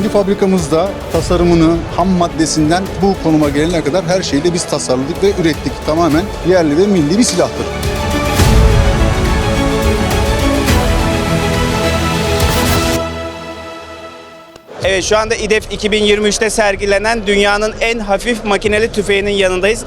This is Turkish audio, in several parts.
fabrikamızda tasarımını ham maddesinden bu konuma gelene kadar her şeyi de biz tasarladık ve ürettik. Tamamen yerli ve milli bir silahtır. Evet şu anda İDEF 2023'te sergilenen dünyanın en hafif makineli tüfeğinin yanındayız.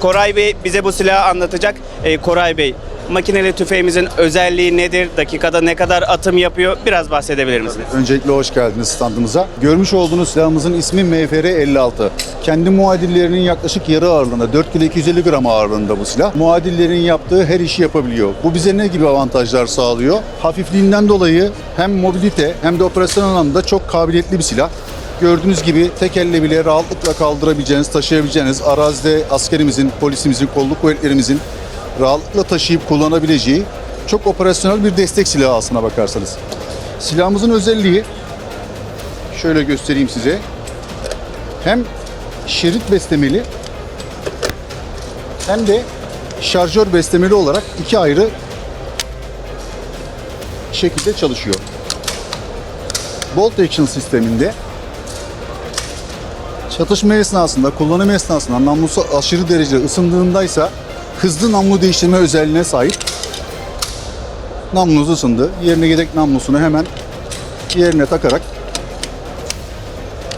Koray Bey bize bu silahı anlatacak. Ee, Koray Bey, makineli tüfeğimizin özelliği nedir? Dakikada ne kadar atım yapıyor? Biraz bahsedebilir misiniz? Öncelikle hoş geldiniz standımıza. Görmüş olduğunuz silahımızın ismi MFR-56. Kendi muadillerinin yaklaşık yarı ağırlığında, 4 kilo 250 gram ağırlığında bu silah. Muadillerin yaptığı her işi yapabiliyor. Bu bize ne gibi avantajlar sağlıyor? Hafifliğinden dolayı hem mobilite hem de operasyon anlamında çok kabiliyetli bir silah. Gördüğünüz gibi tek elle bile rahatlıkla kaldırabileceğiniz, taşıyabileceğiniz arazide askerimizin, polisimizin, kolluk kuvvetlerimizin rahatlıkla taşıyıp kullanabileceği çok operasyonel bir destek silahı aslına bakarsanız. Silahımızın özelliği şöyle göstereyim size. Hem şerit beslemeli hem de şarjör beslemeli olarak iki ayrı şekilde çalışıyor. Bolt action sisteminde çatışma esnasında, kullanım esnasında namlusu aşırı derecede ısındığındaysa hızlı namlu değiştirme özelliğine sahip. Namlunuz ısındı. Yerine yedek namlusunu hemen yerine takarak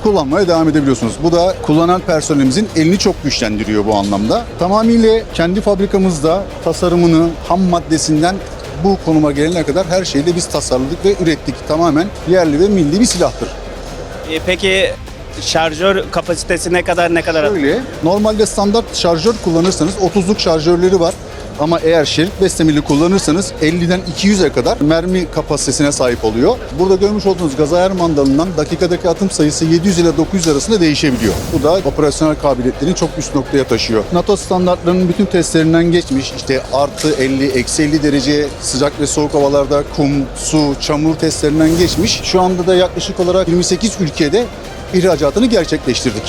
kullanmaya devam edebiliyorsunuz. Bu da kullanan personelimizin elini çok güçlendiriyor bu anlamda. Tamamıyla kendi fabrikamızda tasarımını ham maddesinden bu konuma gelene kadar her şeyi de biz tasarladık ve ürettik. Tamamen yerli ve milli bir silahtır. Ee, peki şarjör kapasitesi ne kadar ne kadar? Şöyle, normalde standart şarjör kullanırsanız 30'luk şarjörleri var. Ama eğer şerit beslemeli kullanırsanız 50'den 200'e kadar mermi kapasitesine sahip oluyor. Burada görmüş olduğunuz gaz ayar mandalından dakikadaki atım sayısı 700 ile 900 arasında değişebiliyor. Bu da operasyonel kabiliyetlerini çok üst noktaya taşıyor. NATO standartlarının bütün testlerinden geçmiş. İşte artı 50, eksi 50 derece sıcak ve soğuk havalarda kum, su, çamur testlerinden geçmiş. Şu anda da yaklaşık olarak 28 ülkede ihracatını gerçekleştirdik.